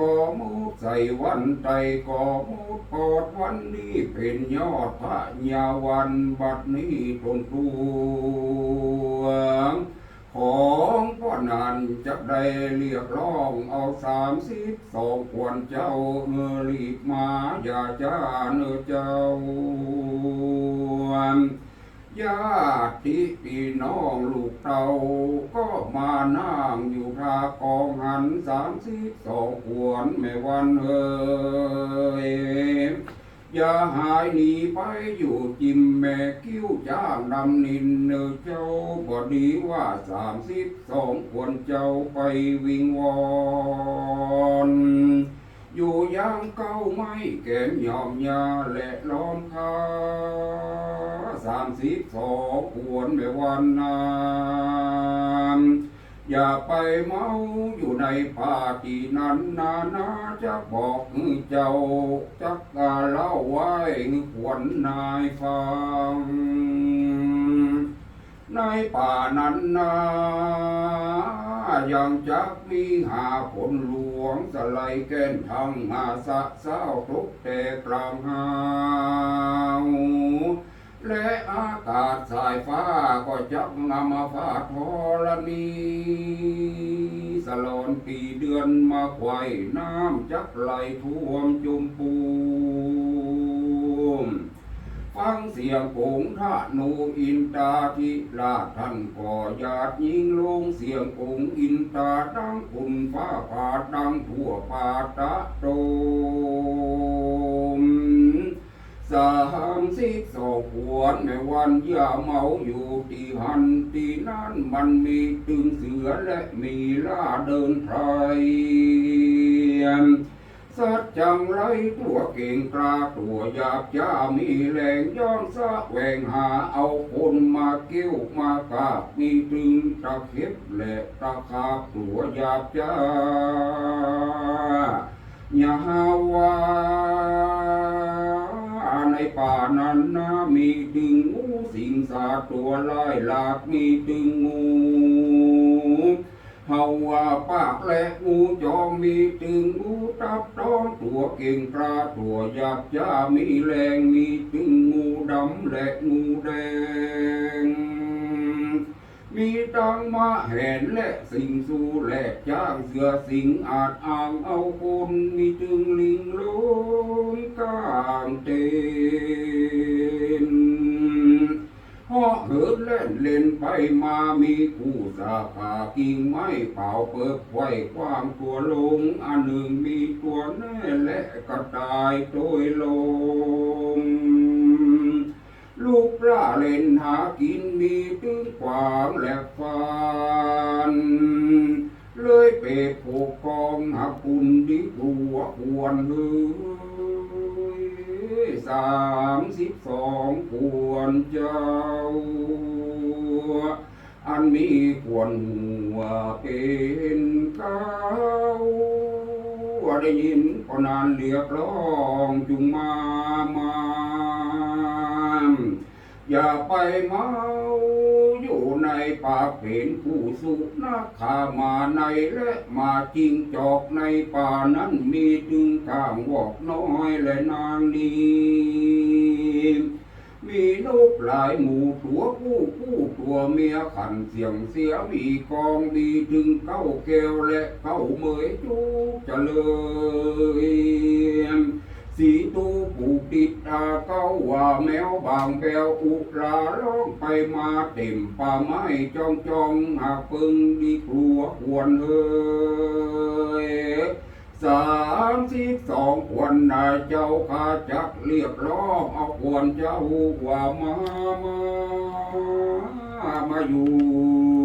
ก่อมูดใส่วันใจก่อมูดปอดวันนี้เป็นยอดพระยาวันบัดนี้ตนตัวของพ่อนันจะได้เรียกร้องเอาสามสิบสองควรเจ้าเมื่อรีบมาอย่าจ้าเนื้อเจ้า ญาติพี่น้องลูกเต่าก็มานั่งอยู่ทากองหันสามสิบสองขวนแม่วันเอ่ยอย่าหายหนีไปอยู่จิมแม่กิ้วจ้างดำนินเนอเจ้าบ่ดีว่าสามสิบสองขวนเจ้าไปวิงวอน อยู่อยังเก้าไม่แก่นยอมยาและล้อมคาสามสิบสองขวนไม่วันนานอย่าไปเมาอยู่ในป่าที่นั้นนานาจะบอกเจ้าจักกาเล่าไว้ขวนนายฟัง ในป่านั้นนา ยังจักมีหาผลหลวงสไลแก่นทางหาสะเศร้าทุกแต่กลางหาวและอากาศสายฟ้าก็จักงามมาฟาทอรณีสลอนปีเดือนมาไขวน้ำจักไหลท่วมจุมปู สียงโกงท่านูอินตาทิราท่านก่อญาติยิงลงเสียงโกงอินตาดังคุณฟ้าผาดังทั่วป่าตะโตมสามสิบสองขวนในวันย่าเมาอยู่ที่หันทีนั้นมันมีตึงเสือและมีล่าเดินไพร สัจจังไรตัวเก่งกล้าตัวหยาบจ้ามีแรงย้อนสะแหวงหาเอาคนมาเกี้ยวมากาบมีตึงตะเข็บและตะขาบตัวหยาบจ้ายาว่าในป่านั้นนะมีตึงงูสิงสาตัวลายหลากมีตึงงู เฮาว่าปากและงูจอมมีตึงงูตับต้องตัวเก่งกล้าตัวหยับจ้ามีแรงมีตึงงูดำและงูแดง มีตังมาแห่นและสิงสู้และจ้างเสือสิงอาจอ่างเอาคนมีจึงลิงลงกลางเต็น เหาะเหินเล่นเล่นไปมามีคู่สาขากิ่งไม้เป่าเปิดไว้กว้างตัวลง อันหนึ่งมีตัวแน่และกระตายโดยลง ลูกปลาเล่นหากินมีตึงขวางและฟัน เลยเปผูกกองหาคุณดิบัวควรเฮ้ยสามสิบสองควรเจ้า อันมีควรหัวเป็นเก้าได้ยินก็นานเรียกร้องจุงมามา อย่าไปเมา ในป่าเป็นผู้สุนักขามาในและมาจริงจอกในป่านั้นมีถึงข้างวอกน้อยและนางนี้มีนกหลายหมู่ตัวผู้ผู้ตัวเมียขันเสียงเสียมีกองมีถึงเก้าแก้วและเก้าเมยจุกเจะเลย สีตูผูติดตาเก้าว่าแมวบางแปวอุลาร้องไปมาเต็มป่าไม้จองจองหากปึงดีกลัวควรเอ้ยสามสิบสองควรนายเจ้าข้าจักเรียกร้องเอาควรเจ้าว่ามามามาอยู่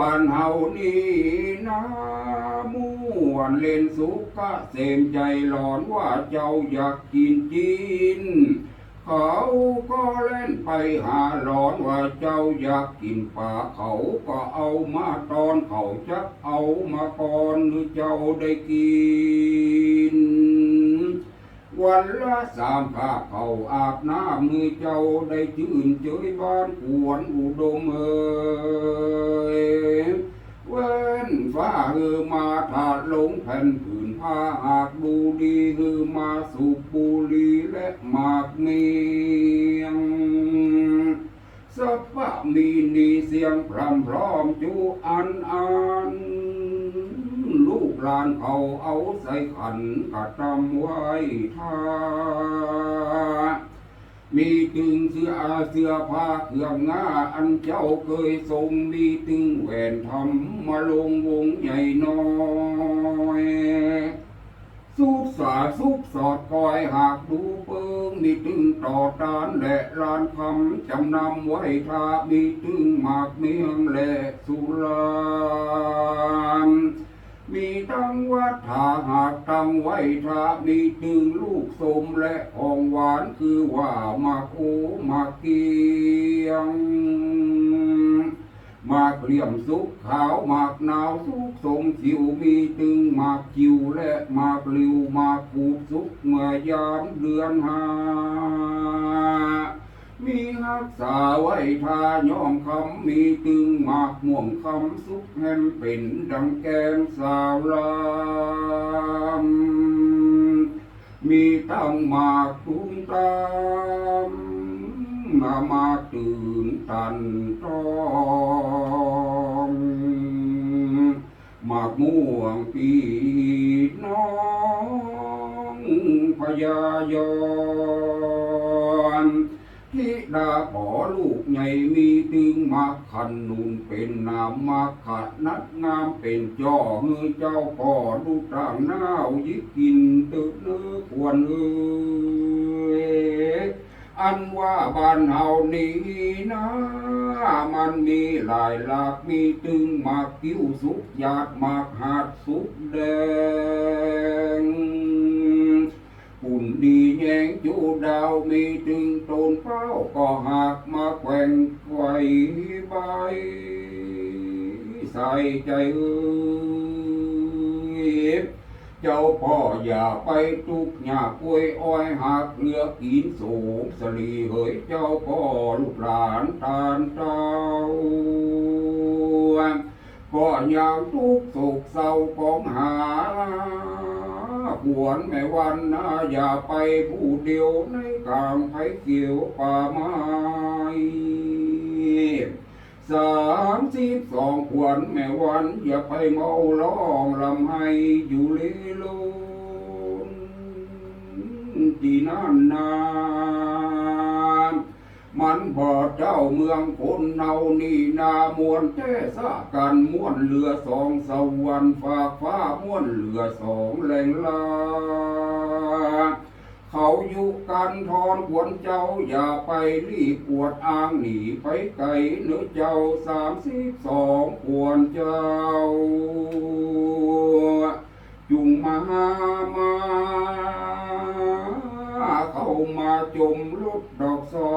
บ้านเฮานี่นะม่วนเล่นสุขะเสมใจหลอนว่าเจ้าอยากกินจีน เขาก็เล่นไปหาหลอนว่าเจ้าอยากกินปลาเขาก็เอามาตอนเขาจักเอามาก่อนหรือเจ้าได้กิน วันละสามข้าเขาอาบน้ำมือเจ้าได้ชื่นเจยบ้านควรอุดมเอ่ยเว้นฟ้าฮือมาถาดลงแผ่นผืนผ้าหากดูดีฮือมาสูบบุหรีและหมากเมียงสัพพะมีนีเสียงพรำพร้อมจูอันอัน ลานเขาเอาใส่ขันกระทำไว้ท่ามีตึงเสื้อเสื้อผ้าเครื่องงาอันเจ้าเคยทรงมีตึงแหวนทำมาลงวงใหญ่น้อยสุกสาสุกสอดคอยหากดูเปิงมีตึงต่อตานและลานคำจำนำไว้ทามีตึงหมากเมียงและสุราม มีตั้งวัดถาหากตั้งไว้ทามีตึงลูกสมและของหวานคือว่ามาโอหมาเกียงมากเหลี่ยมสุกขาวมากหนาวสุกสมสิวมีตึงมากจิวและมากลิวมากปูดสุกเมื่อยามเดือนหา มีหักษาไว้ทาย่อมคำมีตึงหมากม่วงคำสุกแฮมเป็นดังแกงสาวลามมีตั้งหมากตุ้มตามมามาตื่นตันตรองหมากม่วงปีน้องพญายอ ดาขอลูกใหญ่มีตึงมาขันนุนเป็นนามมาขัดนัดงามเป็นจ่อมือเจ้าก่อดูต่างหน้าวยิกกินตึกเนื้อควรเอ้ยอันว่าบ้านเฮานี้นะ มันมีหลายหลากมีตึงมากกิ้วสุกหยาดมากหาดสุกแดง ปุ่นดีแยงจูดาวมีตึงโตนเป้าก็หักมาแกว่งไว้ใบใส่ใจเอ้ยเจ้าพ่ออย่ หากเรือกินสูงสลีเฮ้ยเจ้าพ่อลูกหลานทานเจ้าก็ยังทุกข์โศกเศร้าของหาหวนแม่วันนะอย่าไปผู้เดียวในกลางไผ่เกี่ยวป่าไม้สามสิบสองขวนแม่วันอย่าไปเมาล้องลำให้อยู่เลโลนที่นั่นนา มันบ่เจ้าเมืองคนเนานี่นามวนแท้สากันม้วนเรือสองสวรรค์ฝากฟ้าม้วนเรือสองแหลงลาเขาอยู่กันทอนขวนเจ้าอย่าไปรีบปวดอ้างหนีไปไกลเนื้อเจ้าสามสิบสองขวนเจ้า จุงมามาเข้ามาจมลุดดอกซอ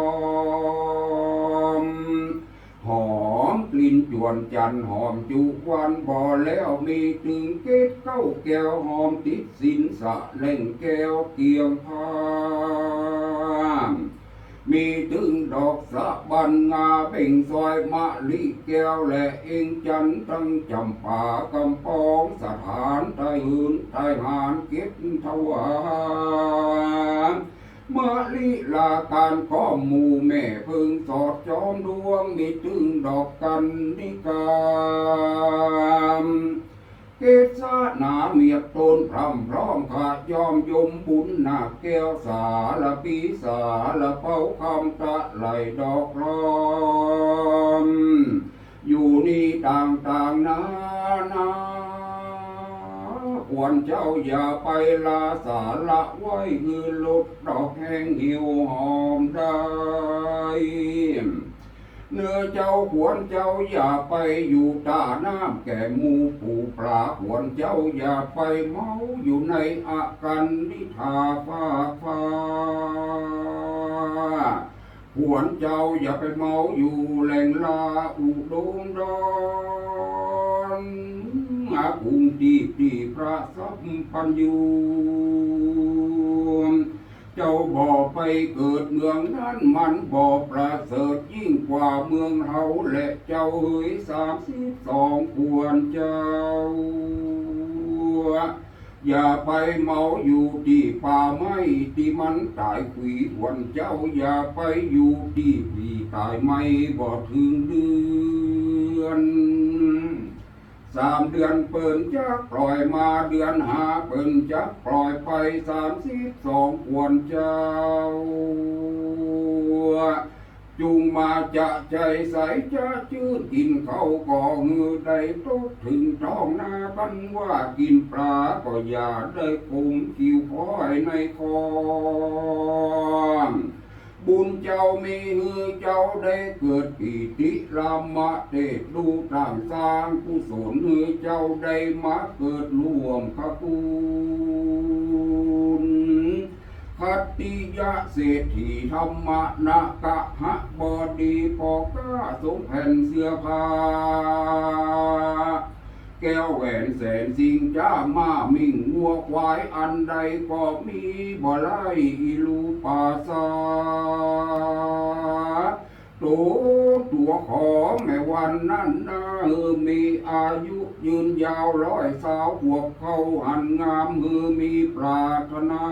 วันจันทร์หอมจุวันบ่อแล้วมีตึงเกตเก้าแก้วหอมติดสินสะเล่งแก้วเกียงพามมีตึงดอกสะบันงาเบ่งซอยมะลิแก้วและเองจันทร์ตั้งจำป่ากำปองสถานไทยหืนไทยหานเก็บถวาย เมื่อลีลาการข้อหมู่แม่พึงสอดจอมดวงมีตึงดอกกันนิกามเกศนาเมียตนพร่ำพร้อมขาดยอมยมบุญหนักแก้วสาละปีสาละเป้าคำตะไหลดอกร้อมอยู่นี่ต่างๆนานา ควรเจ้าอย่าไปลาสาละไว้คือลดดอกแห้งหิวหอมได้เนื้อเจ้าควรเจ้าอย่าไปอยู่ตาน้ำแก่มูปูปลาควรเจ้าอย่าไปเมาอยู่ในอากันนิทาฟ้าฟ้าหวนเจ้าอย่าไปเมาอยู่แหล่งลาอุดมดอน อาคุงตีตีพระสัพพันยูเจ้าบ่ไปเกิดเมืองนั้นมันบ่ประเสริฐยิ่งกว่าเมืองเฮาและเจ้าเอ๋ยสามสิบสองควรเจ้า อย่าไปเมาอยู่ที่ป่าไม้ที่มันตายขวีหวนเจ้าอย่าไปอยู่ที่ผีตายไม่บ่ถึงเดือน สามเดือนเปิ่นจะปล่อยมาเดือนหาเปิ่นจะปล่อยไปสามสิบสองควรเจ้า จุงมาจะใจใสจะชื่นกินเขาก่อเงือได้ตกถึงท้องนาบันว่ากินปลาก็อย่าได้คงคิวพ้อยในคอ เจ้ามีฮือเจ้าได้เกิดปีติรามะเทศดูต่างสร้างกุศลฮือเจ้าได้มาเกิดรวมขบุญคัตติยะเศรษฐีธรรมนากะหะบดีปอกาสมแผ่นเสื้อผ้า แก้วแหวนแสนสิ่งจ้ามามิ่งงัวควายอันใดก็มีบ่ไล่อีลูปาสาตัวตัวขอแม่วันนั้นนะเออมีอายุยืนยาวร้อยสาวพวกเขาหันงามมือมีปรารถนา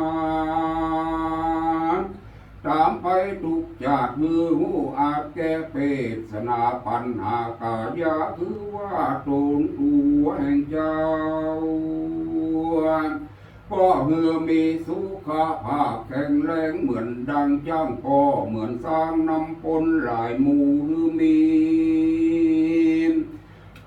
ตามไปทุกจากมือหูอาจแก้เปศสนาปัญหากายาคือว่าโตนตัวแห่งเจ้า ก็เฮือมีสุขภาพแข็งแรงเหมือนดังจ้างก็เหมือนสร้างนำปนหลายหมู่ฮือมี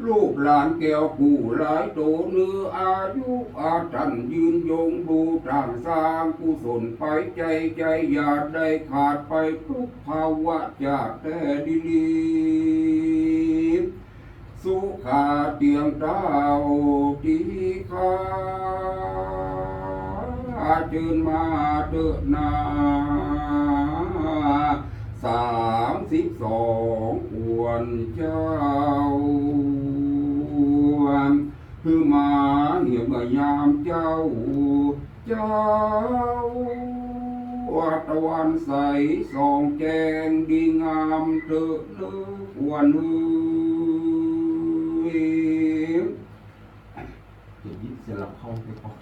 ลูกหลานแก้วผู้หลายโตเนื้ออายุอาจันยืนยงดูทางสร้างกุศลไปใจใจอย่าได้ขาดไปทุกภาวะจากแต่ดีลีสุขาเตียงเต้าทีขาเจิญมาเถอะนาสามสิบสองควรเจ้า ยเมื่อยามเจ้าเจ้าวัตะวันใสส่องแจงดีงามเถอะเลือควรฮือเดี๋ยวยิบเสร็จแล้วเข้าไปก่อน